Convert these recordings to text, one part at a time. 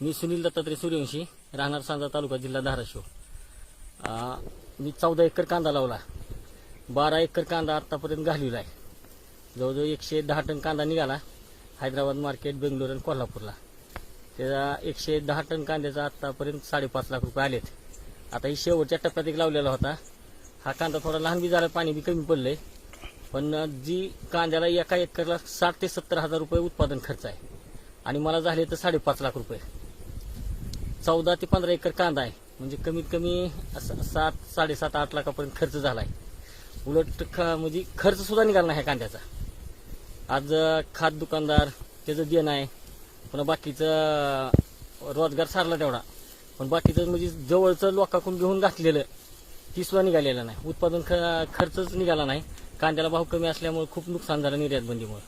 मी सुनील दत्तात्रय सूर्यवंशी राहणार सांजा तालुका जिल्हा धाराशिव. मी चौदा एकर कांदा लावला. बारा एकर कांदा आत्तापर्यंत घालविला आहे. जवळजवळ एकशे दहा टन कांदा निघाला. हैदराबाद मार्केट बेंगलोर आणि कोल्हापूरला. त्याचा एकशे दहा टन कांद्याचा आत्तापर्यंत साडेपाच लाख रुपये आलेत. आता ही शेवटच्या टप्प्यात एक लावलेला होता. हा कांदा थोडा लहान बी झाला पाणी बी कमी पडलंय. पण जी कांद्याला एका एकरला साठ ते सत्तर हजार रुपये उत्पादन खर्च आहे. आणि मला झाले तर साडेपाच लाख रुपये. चौदा ते पंधरा एकर कांदा आहे. म्हणजे कमीत कमी असं सात साडेसात आठ लाखापर्यंत खर्च झाला आहे उलट म्हणजे खर्च सुद्धा निघाला नाही कांद्याचा. आज खाद दुकानदार त्याचं देणं आहे. पुन्हा बाकीचं रोजगार सारला तेवढा. पण बाकीचं म्हणजे जवळचं लोकांकडून घेऊन घातलेलं ती सुद्धा निघालेलं नाही. उत्पादन ख खर्चच निघाला नाही. कांद्याला भाव कमी असल्यामुळे खूप नुकसान झालं निर्यातबंदीमुळे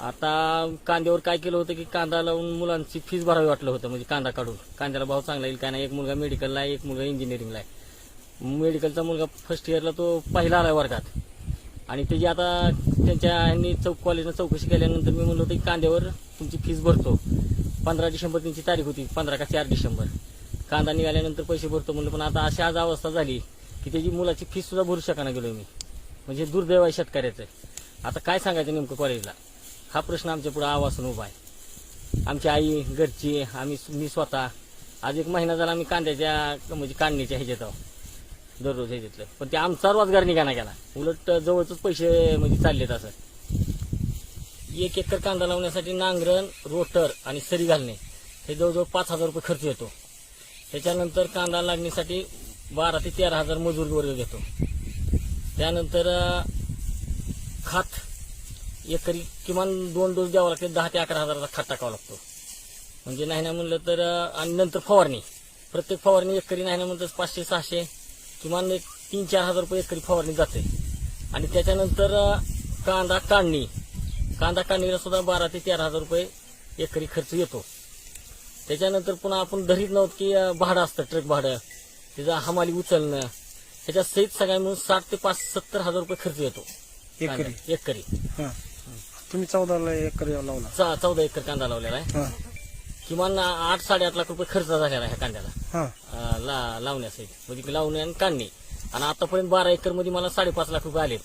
आता कांद्यावर काय केलं होतं की कांदा लावून मुलांची फीज भरावी वाटलं होतं म्हणजे कांदा काढून. कांद्याला भाव चांगला येईल काय नाही एक मुलगा मेडिकलला आहे एक मुलगा इंजिनिअरिंगला आहे. मेडिकलचा मुलगा फर्स्ट इयरला तो पहिला आला वर्गात. आणि त्याची आता त्यांच्या ह्यांनी चौक कॉलेजनं चौकशी केल्यानंतर मी म्हणलं होतं की कांद्यावर तुमची फीज भरतो. पंधरा डिसेंबर त्यांची तारीख होती पंधरा का चार डिसेंबर. कांदा निघाल्यानंतर पैसे भरतो म्हणलं पण आता अशी आज अवस्था झाली की त्याची मुलाची फीस सुद्धा भरू शकणार गेलो मी. म्हणजे दुर्दैव आहे शेतकऱ्याचं. आता काय सांगायचं नेमकं कॉलेजला हा प्रश्न आमच्या पुढे आवासून उभा आहे. आमची आई घरची आम्ही मी स्वतः. आज एक महिना झाला आम्ही कांद्याच्या म्हणजे काढणीच्या ह्याच्यात आहोत. दररोज ह्याच्यातलं. पण ते आमचा रोजगार निघाना गेला. उलट जवळच पैसे म्हणजे चाललेत असं. एक एकर कांदा लावण्यासाठी नांगरण रोटर आणि सरी घालणे हे जवळजवळ पाच हजार रुपये खर्च येतो. त्याच्यानंतर कांदा लागण्यासाठी बारा ते तेरा हजार मजूर वर्ग घेतो. त्यानंतर खात एकरी किमान दोन डोस द्यावा लागते दहा ते अकरा हजाराचा खत टाकावा लागतो. म्हणजे नाही ना म्हणलं तर आणि नंतर फवारणी. प्रत्येक फवारणी एकरी नाही ना म्हणलं पाचशे सहाशे किमान एक तीन चार हजार रुपये एकरी फवारणी जाते. आणि त्याच्यानंतर कांदा काढणी. कांदा काढणीला सुद्धा बारा ते तेरा हजार रुपये एकरी खर्च येतो. त्याच्यानंतर पुन्हा आपण धरीत नव्हत की भाडं असतं ट्रक भाडं. त्याचं हमाली उचलणं. त्याच्या सहित सगळ्या मिळून साठ ते पाच सत्तर हजार रुपये खर्च येतो. एकरी. एकरी. हा. तुम्ही चौदाला एकरी लावला. चौदा एकर कांदा लावलेला आहे. हा. किमान आठ साडेआठ लाख रुपये खर्च झालेला आहे ह्या कांद्याला. लावण्यासाठी म्हणजे लावणे आणि काढणे आणि आतापर्यंत बारा एकरमध्ये मला साडेपाच लाख रुपये आले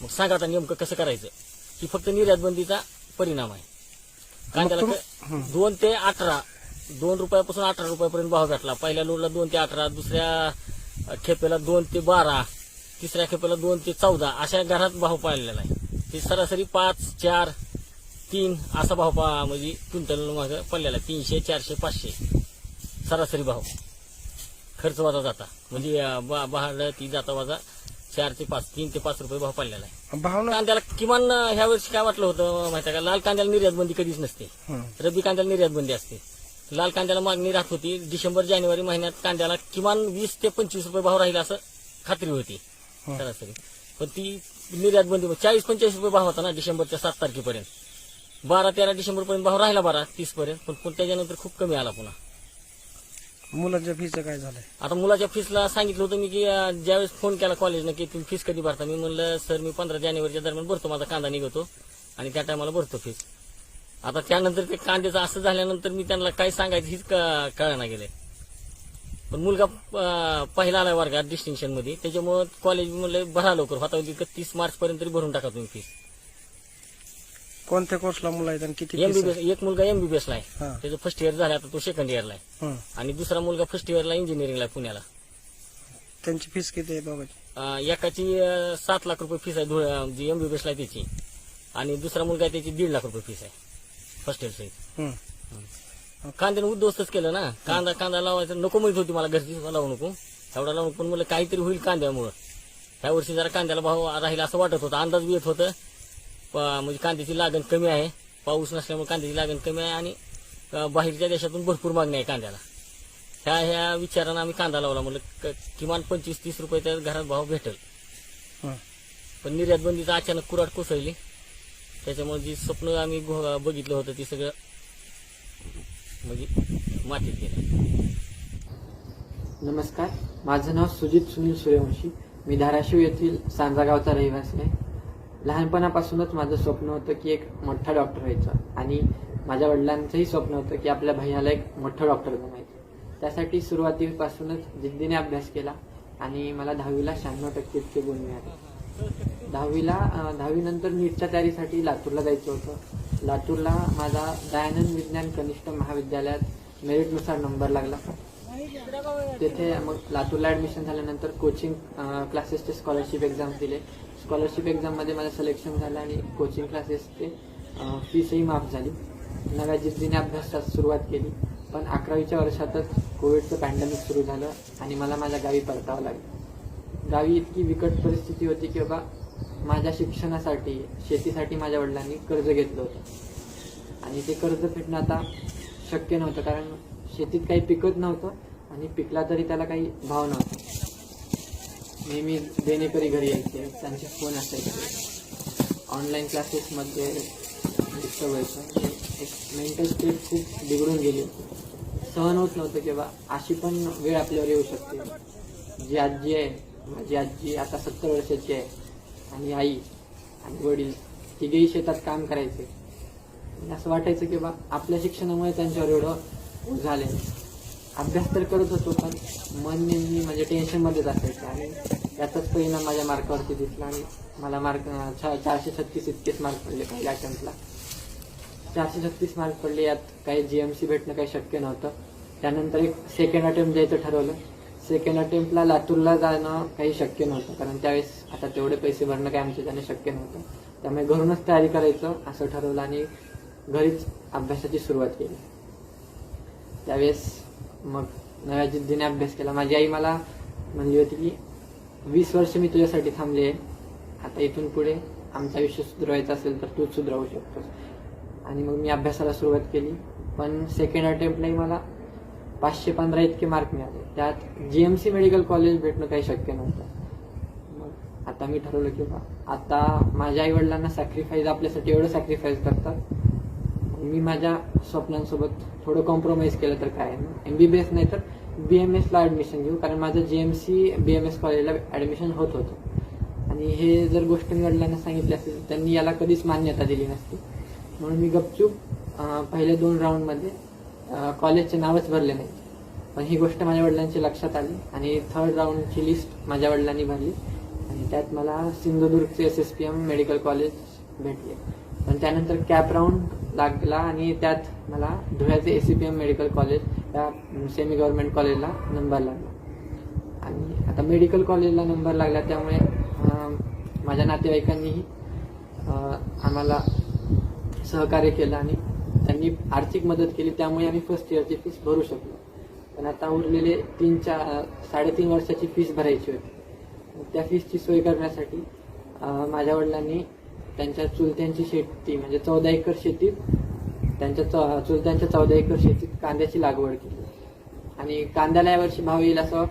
मग सांगा आता नेमकं कसं करायचं? ही फक्त निर्यात बंदीचा परिणाम आहे. कांद्याला तुम- क- दोन ते अठरा दोन रुपयापासून अठरा रुपयापर्यंत भाव भेटला. पहिल्या लोडला दोन ते अठरा दुसऱ्या अं, खेपेला दोन ते बारा तिसऱ्या खेपेला दोन ते चौदा अशा घरात भाव पाळलेला आहे. ते सरासरी पाच चार तीन असा भाव पा म्हणजे क्विंटल मागं पडलेला आहे. तीनशे चारशे पाचशे सरासरी भाव. खर्च वाजा जाता. म्हणजे अं, बा- ती जाता वाजा चार ते पाच तीन ते पाच रुपये भाव पडलेला आहे. भावना? कांद्याला किमान ह्या वर्षी काय वाटलं होतं माहिती का? लाल कांद्याला निर्यात बंदी कधीच नसते. रब्बी कांद्याला निर्यात बंदी असते. लाल कांद्याला मागणी राहत होती डिसेंबर जानेवारी महिन्यात कांद्याला किमान वीस ते पंचवीस रुपये भाव राहील असं खात्री होती. हं. सरासरी. पण ती निर्यात बंदी चाळीस पंचेचाळीस रुपये भाव होता ना डिसेंबरच्या सात तारखेपर्यंत. बारा तेरा डिसेंबर पर्यंत भाव राहिला बारा तीस पर्यंत पण पण त्याच्यानंतर खूप कमी आला पुन्हा. मुलाच्या फीचं काय झालंय? आता मुलाच्या फीसला सांगितलं होतं मी की ज्यावेळेस फोन केला कॉलेजनं की तुम्ही फीस कधी भरता? मी म्हणलं सर मी पंधरा जानेवारीच्या दरम्यान भरतो माझा कांदा निघतो आणि त्या टायमाला भरतो फीस आता त्यानंतर ते कांद्याचं असं झाल्यानंतर मी त्यांना काय सांगायचं हीच कळना गेले पण मुलगा अं, पहिला आला वर्गात डिस्टिंक्शनमध्ये. त्याच्यामुळे कॉलेज म्हणलं भरा लवकर होता तितकं तीस मार्च पर्यंत तरी भरून टाका तुम्ही फीस कोणत्या कोर्सला मुलं आहेत आणि किती fees एमबीबीएस? एक मुलगा एमबीबीएस ला आहे. त्याचं फर्स्ट इयर झालं आता तो सेकंड इयरला आहे. हं. आणि दुसरा मुलगा फर्स्ट इयरला इंजिनिअरिंगला आहे पुण्याला. त्यांची फीस किती आहे अं, एकाची अं, सात लाख रुपये फीस आहे धुळे अं, जी एमबीबीएसला आहे त्याची. आणि दुसरा मुलगा आहे त्याची दीड लाख रुपये फीस आहे. फर्स्ट इयर सहित. कांद्याने उद्ध्वस्तच केलं ना. कांदा कांदा लावायचा नको म्हणत होती मला घरची लावू नको. एवढा लावू नको पण मला काहीतरी होईल कांद्यामुळं. ह्या वर्षी जरा कांद्याला भाव राहील असं वाटत होतं. अंदाज बी येत होतं. म्हणजे कांद्याची लागण कमी आहे. पाऊस नसल्यामुळे कांद्याची लागण कमी आहे आणि बाहेरच्या देशातून भरपूर मागणी आहे कांद्याला. ह्या ह्या विचारानं आम्ही कांदा लावला. म्हणलं क- किमान पंचवीस तीस रुपये त्या घरात भाव भेटेल. हं. पण निर्यात बंदीचा अचानक कुराट कोसळली. त्याच्यामुळे जी स्वप्न आम्ही बघितलं होतं ती सगळं म्हणजे मातीत गेलं. नमस्कार. माझं नाव सुजित सुनील सूर्यवंशी. मी धाराशिव येथील सांजा गावचा रहिवासी आहे. लहानपणापासूनच माझं स्वप्न होतं की एक मोठा डॉक्टर व्हायचं. आणि माझ्या वडिलांचंही स्वप्न होतं की आपल्या भैयाला एक मोठं डॉक्टर बनायचं. त्यासाठी सुरुवातीपासूनच जिद्दीने अभ्यास केला आणि मला दहावीला शहाण्णव टक्के इतके गुण मिळाले. दहावीला दहावीनंतर नीटच्या तयारीसाठी लातूरला जायचं होतं. लातूरला माझा दयानंद विज्ञान कनिष्ठ महाविद्यालयात मेरिटनुसार नंबर लागला. तेथे मग लातूरला ऍडमिशन झाल्यानंतर कोचिंग क्लासेसचे स्कॉलरशिप एक्झाम दिले. स्कॉलरशिप एक्झाममध्ये माझं सिलेक्शन झालं आणि कोचिंग क्लासेसचे फीसही माफ झाली. नव्या जिद्दीने अभ्यासास सुरुवात केली. पण अकरावीच्या वर्षातच कोविडचं पॅन्डेमिक सुरू झालं आणि मला माझ्या गावी परतावं लागलं. गावी इतकी बिकट परिस्थिती होती की बाबा माझ्या शिक्षणासाठी शेतीसाठी माझ्या वडिलांनी कर्ज घेतलं होतं. आणि ते कर्ज फेडणं आता शक्य नव्हतं कारण शेतीत काही पिकत नव्हतं आणि पिकला तरी त्याला काही भाव नव्हता. नेहमी देणेकरी घरी यायचे त्यांचे फोन असायचे ऑनलाईन क्लासेसमध्ये डिस्टर्ब व्हायचं एक मेंटल स्टेट खूप बिघडून गेली होती. सहन होत नव्हतं की अशी पण वेळ आपल्यावर येऊ शकते. जी आजी आहे माझी आजी आता सत्तर वर्षाची आहे आणि आई आणि वडील तिघेही शेतात काम करायचे. असं वाटायचं की बा आपल्या शिक्षणामुळे त्यांच्यावर एवढं झाले अभ्यास तर करत होतो पण मन नेहमी म्हणजे टेन्शनमध्येच असायचं आणि याचाच परिणाम माझ्या मार्कावरती दिसला आणि मला मार्क चा- चारशे छत्तीस इतकेच मार्क पडले पहिल्या अटेम्प्टला चारशे छत्तीस मार्क पडले यात काही जी एम सी भेटणं काही शक्य नव्हतं. त्यानंतर एक सेकंड अटेम्प्ट द्यायचं ठरवलं. सेकंड अटेम्प्टला लातूरला जाणं काही शक्य नव्हतं कारण त्यावेळेस आता तेवढे पैसे भरणं काही आमच्या त्याने शक्य नव्हतं. त्यामुळे घरूनच तयारी करायचं असं ठरवलं आणि घरीच अभ्यासाची सुरुवात केली. त्यावेळेस मग नव्या जिद्दीने अभ्यास केला. माझी आई मला म्हणली होती की वीस वर्ष मी तुझ्यासाठी थांबले आहे. आता इथून पुढे आमचं आयुष्य सुधारायचं असेल तर तूच सुधारवू शकतोस. आणि मग मी अभ्यासाला सुरुवात केली. पण सेकंड अटेम्प्टलाही मला पाचशे पंधरा इतके मार्क मिळाले. त्यात G M C medical college भेटणं काही शक्य नव्हतं. मग आता मी ठरवलं की बा आता माझ्या आईवडिलांना सॅक्रिफाईस आपल्यासाठी एवढं सॅक्रिफाईस करतात. मी माझ्या स्वप्नांसोबत थोडं कॉम्प्रोमाइज केलं तर काय? एम बी बी एस नाही तर बी एम एसला ॲडमिशन घेऊ कारण माझं जे M C B M S कॉलेजला ॲडमिशन होत होतं. आणि हे जर गोष्ट मी वडिलांना सांगितली असेल तर त्यांनी याला कधीच मान्यता दिली नसती. म्हणून मी गपचूप पहिल्या दोन राऊंडमध्ये कॉलेजचे नावच भरले नाही. पण ही गोष्ट माझ्या वडिलांची लक्षात आली आणि थर्ड राऊंडची लिस्ट माझ्या वडिलांनी भरली. आणि त्यात मला सिंधुदुर्गचे S S P M medical college भेटले. पण त्यानंतर कॅप राऊंड लागला आणि त्यात मला धुळ्याचे A C P M medical college या सेमी गव्हर्नमेंट कॉलेजला नंबर लागला. आणि आता मेडिकल कॉलेजला नंबर लागला त्यामुळे माझ्या नातेवाईकांनीही आम्हाला सहकार्य केलं आणि त्यांनी आर्थिक मदत केली. त्यामुळे आम्ही फर्स्ट इयरची फीस भरू शकलो. पण आता उरलेले तीन चार साडेतीन वर्षाची फीस भरायची होती. त्या फीसची सोय करण्यासाठी माझ्या वडिलांनी त्यांच्या चुलत्यांची शेती म्हणजे चौदा एकर शेतीत त्यांच्या चौ- चुलत्यांच्या चौदा एकर शेतीत कांद्याची लागवड केली. आणि कांद्याला यावर्षी भाव येईल असं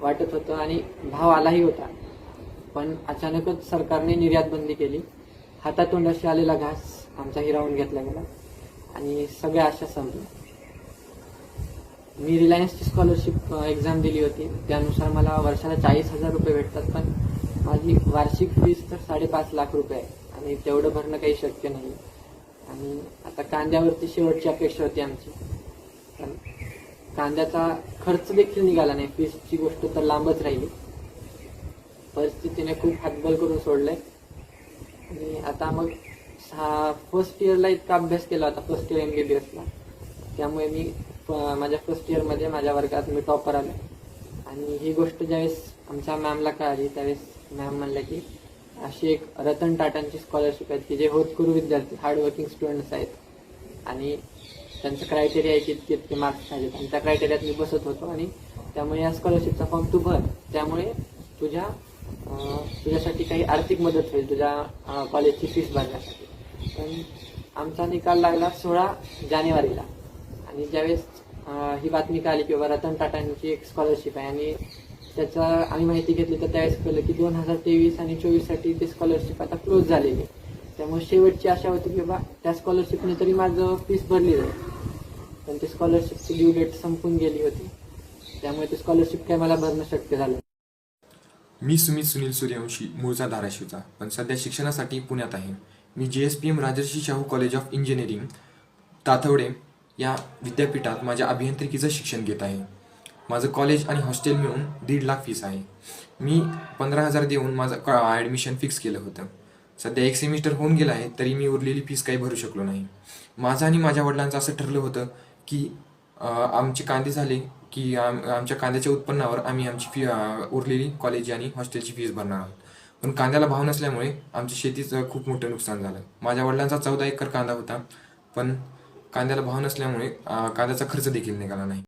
वाटत होतं आणि भाव आलाही होता. पण अचानकच सरकारने निर्यात बंदी केली. हातातोंडाशी आलेला घास आमचा हिरावून घेतला गेला. आणि सगळ्या आशा संपल्या. मी रिलायन्सची स्कॉलरशिप एक्झाम दिली होती. त्यानुसार मला वर्षाला चाळीस हजार रुपये भेटतात पण माझी वार्षिक फीस तर साडेपाच लाख रुपये आहे. आणि तेवढं भरणं काही शक्य नाही. आणि आता कांद्यावरती शेवटची अपेक्षा होती आमची. पण कांद्याचा खर्च देखील निघाला नाही. फीसची गोष्ट तर लांबच राहिली. परिस्थितीने खूप हातबल करून सोडलंय. आणि आता मग फर्स्ट इयरला इतका अभ्यास केला होता. First year M B B एसला त्यामुळे मी माझ्या फर्स्ट इयरमध्ये माझ्या वर्गात मी टॉपर आलो. आणि ही गोष्ट ज्यावेळेस आमच्या मॅमला कळाली त्यावेळेस मॅम म्हणल्या की अशी एक रतन टाटांची स्कॉलरशिप आहे की जे होतकरू विद्यार्थी हार्डवर्किंग स्टुडंट्स आहेत. आणि त्यांचं क्रायटेरिया आहे की इतके मार्क्स पाहिजेत. आणि त्या क्रायटेरियात मी बसत होतो आणि त्यामुळे या स्कॉलरशिपचा फॉर्म तू भर. त्यामुळे तुझ्या तुझ्यासाठी काही आर्थिक मदत होईल तुझ्या कॉलेजची फीस भरण्यासाठी. पण आमचा निकाल लागला सोळा जानेवारीला. आणि ज्यावेळेस ही बातमी कळली की बाबा रतन टाटांची एक स्कॉलरशिप आहे आणि त्याचा आम्ही माहिती घेतली तर त्यावेळेस कळलं की दोन हजार तेवीस आणि चोवीससाठी ते स्कॉलरशिप आता क्लोज झालेली आहे. त्यामुळे शेवटची आशा होती की बाबा त्या स्कॉलरशिपने तरी माझं फीस भरली जाईल. पण ती स्कॉलरशिपची ड्यू डेट संपून गेली होती. त्यामुळे ते स्कॉलरशिप काय मला भरणं शक्य झालं मी सुमित सुनील सूर्यवंशी मूळचा धाराशिवचा पण सध्या शिक्षणासाठी पुण्यात आहे. मी G S P M Rajarshi Shahu college of engineering Tathawade या विद्यापीठात माझ्या अभियांत्रिकीचं शिक्षण घेत आहे. माझं कॉलेज आणि हॉस्टेल मिळून दीड लाख फीस आहे. मी पंधरा हजार देऊन माझं ॲडमिशन फिक्स केलं होतं. सध्या एक सेमिस्टर होऊन गेला आहे तरी मी उरलेली फीस काही भरू शकलो नाही. माझं आणि माझ्या वडिलांचं असं ठरलं होतं की आमचे कांदे झाले की आम आमच्या कांद्याच्या उत्पन्नावर आम्ही आमची फी उरलेली कॉलेज आणि हॉस्टेलची फीस भरणार आहोत. पण कांद्याला भाव नसल्यामुळे आमच्या शेतीचं खूप मोठं नुकसान झालं. माझ्या वडिलांचा चौदा एकर कांदा होता पण कांद्याला भाव नसल्यामुळे कांद्याचा खर्च देखील निघाला नाही.